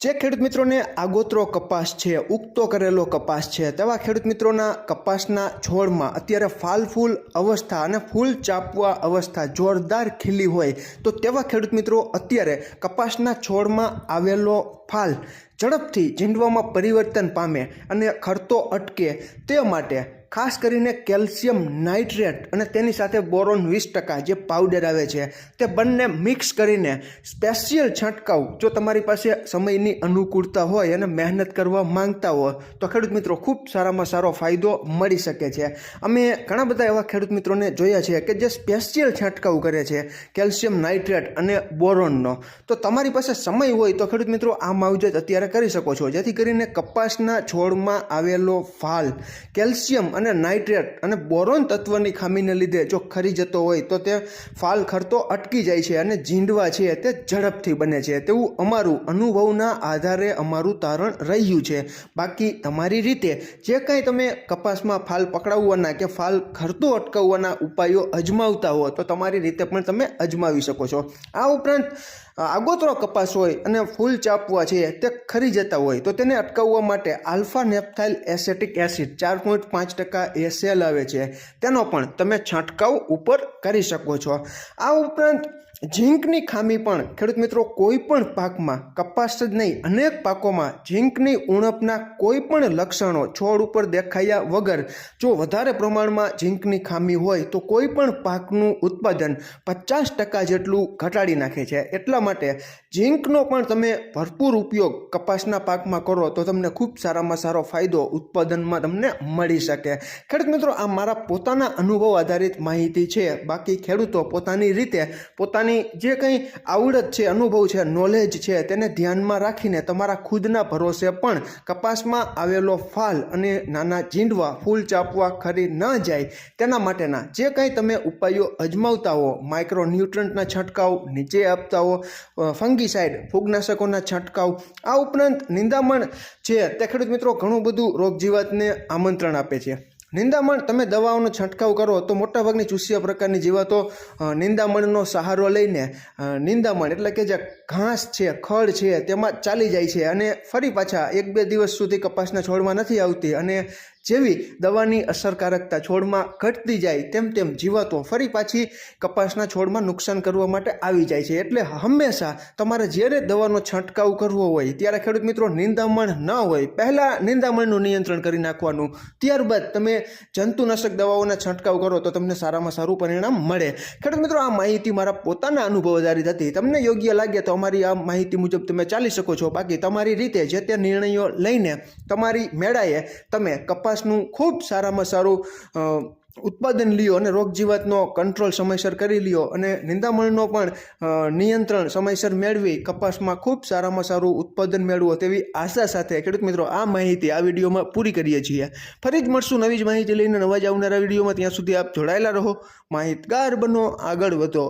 જે ખેડૂત મિત્રોને આગોતરો કપાસ છે, ઉગતો કરેલો કપાસ છે, તેવા ખેડૂત મિત્રોના કપાસના છોડમાં અત્યારે ફાલ ફૂલ અવસ્થા અને ફૂલ ચાપવા અવસ્થા જોરદાર ખીલી હોય, તો તેવા ખેડૂત મિત્રો અત્યારે કપાસના છોડમાં આવેલો ફાલ ઝડપથી ઝીંડવામાં પરિવર્તન પામે અને ખરતો અટકે તે માટે ખાસ કરીને કેલ્શિયમ નાઇટ્રેટ અને તેની સાથે બોરોન વીસ ટકા જે પાવડર આવે છે, તે બંને મિક્સ કરીને સ્પેશિયલ છંટકાવ. જો તમારી પાસે સમયની અનુકૂળતા હોય અને મહેનત કરવા માંગતા હોય તો ખેડૂત મિત્રો ખૂબ સારામાં સારો ફાયદો મળી શકે છે. અમે ઘણા બધા એવા ખેડૂત મિત્રોને જોયા છે કે જે સ્પેશિયલ છંટકાવ કરે છે, કેલ્શિયમ નાઇટ્રેટ અને બોરોનનો. તો તમારી પાસે સમય હોય તો ખેડૂત મિત્રો આ માવજત અત્યારે કરી શકો છો. જેથી કરીને કપાસના છોડમાં આવેલો ફાલ, કેલ્શિયમ અને નાઇટ્રેટ અને બોરોન તત્વની ખામીને લીધે જો ખરી જતો હોય તો તે ફાલ ખરતો અટકી જાય છે અને ઝીંડવા છે તે ઝડપથી બને છે. તેવું અમારું અનુભવના આધારે અમારું તારણ રહ્યું છે. બાકી તમારી રીતે જે કાંઈ તમે કપાસમાં ફાલ પકડાવવાના કે ફાલ ખરતો અટકાવવાના ઉપાયો અજમાવતા હો તો તમારી રીતે પણ તમે અજમાવી શકો છો. આ ઉપરાંત આગોતરો કપાસ હોય અને ફૂલ ચાપવા છે તે ખરી જતા હોય તો તેને અટકાવવા માટે આલ્ફા નેપ્થાઇલ એસેટિક એસિડ ચાર પોઈન્ટ પાંચ ટકા એસેલ આવે છે. તેનો પણ તમે છંટકાવ ઉપર કરી શકો છો. આ ઉપરાંત ઝીંકની ખામી પણ, ખેડૂત મિત્રો, કોઈ પણ પાકમાં કપાસ જ નહીં, અનેક પાકોમાં ઝીંકની ઉણપના કોઈ પણ લક્ષણો છોડ ઉપર દેખાયા વગર, જો વધારે પ્રમાણમાં ઝીંકની ખામી હોય, તો કોઈ પણ પાકનું ઉત્પાદન પચાસ ટકા જેટલું ઘટાડી નાખે છે. એટલા માટે ઝીંકનો પણ તમે ભરપૂર ઉપયોગ કપાસના પાકમાં કરો, તો તમને ખૂબ સારામાં સારો ફાયદો ઉત્પાદનમાં તમને મળી શકે. ખેડૂત મિત્રો, આ મારા પોતાના અનુભવ આધારિત માહિતી છે. બાકી ખેડૂતો પોતાની રીતે પોતાની જે કંઈ આવડત છે, અનુભવ છે નોલેજ છે, તેને ધ્યાનમાં રાખીને તમારા ખુદના ભરોસે પણ કપાસમાં આવેલો ફાલ અને નાના ઝીંડવા ફૂલ ચાપવા ખરી ન જાય તેના માટેના જે કંઈ તમે ઉપાયો અજમાવતા હો માઇક્રો ન્યુટ્રન્ટના છંટકાવ, નીચે આપતા હો ફંગીસાઇડ ફૂગનાશકોના છંટકાવ, આ ઉપરાંત નિંદામણ છે, તે ખેડૂત મિત્રો ઘણું બધું રોગજીવાતને આમંત્રણ આપે છે. નિંદામણ, તમે દવાઓનો છંટકાવ કરો તો મોટાભાગની ચૂસ્યા પ્રકારની જીવાતો નિંદામણનો સહારો લઈને નિંદામણ એટલે કે જે ઘાસ છે ખડ છે, તેમાં ચાલી જાય છે અને ફરી પાછા એક બે દિવસ સુધી કપાસના છોડમાં નથી આવતી અને જેવી દવાની અસરકારકતા છોડમાં ઘટતી જાય તેમ તેમ જીવાતો ફરી પાછી કપાસના છોડમાં નુકસાન કરવા માટે આવી જાય છે. એટલે હંમેશા તમારે જ્યારે દવાનો છંટકાવ કરવો હોય, ત્યારે ખેડૂત મિત્રો નિંદામણ ન હોય. પહેલાં નિંદામણનું નિયંત્રણ કરી નાખવાનું. ત્યારબાદ તમે જંતુનાશક દવાઓના છંટકાવ કરો તો તમને સારામાં સારું પરિણામ મળે. ખેડૂત મિત્રો, આ માહિતી મારા પોતાના અનુભવ આધારિત હતી. તમને યોગ્ય લાગે તો અમારી આ માહિતી મુજબ તમે ચાલી શકો છો. બાકી તમારી રીતે જે તે નિર્ણયો લઈને તમારી મેળાએ તમે કપાસનું ખૂબ સારામાં સારું ઉત્પાદન લ્યો અને રોગ જીવાતનો કંટ્રોલ સમયસર કરી લ્યો અને નિંદામણનો પણ નિયંત્રણ સમયસર મેળવી કપાસમાં ખૂબ સારામાં સારું ઉત્પાદન મેળવો તેવી આશા સાથે ખેડૂત મિત્રો આ માહિતી આ વિડીયોમાં પૂરી કરીએ છીએ. ફરી જ મળશું નવી જ માહિતી લઈને નવા જ આવનારા વિડીયોમાં ત્યાં સુધી આપ જોડાયેલા રહો. માહિતગાર બનો, આગળ વધો.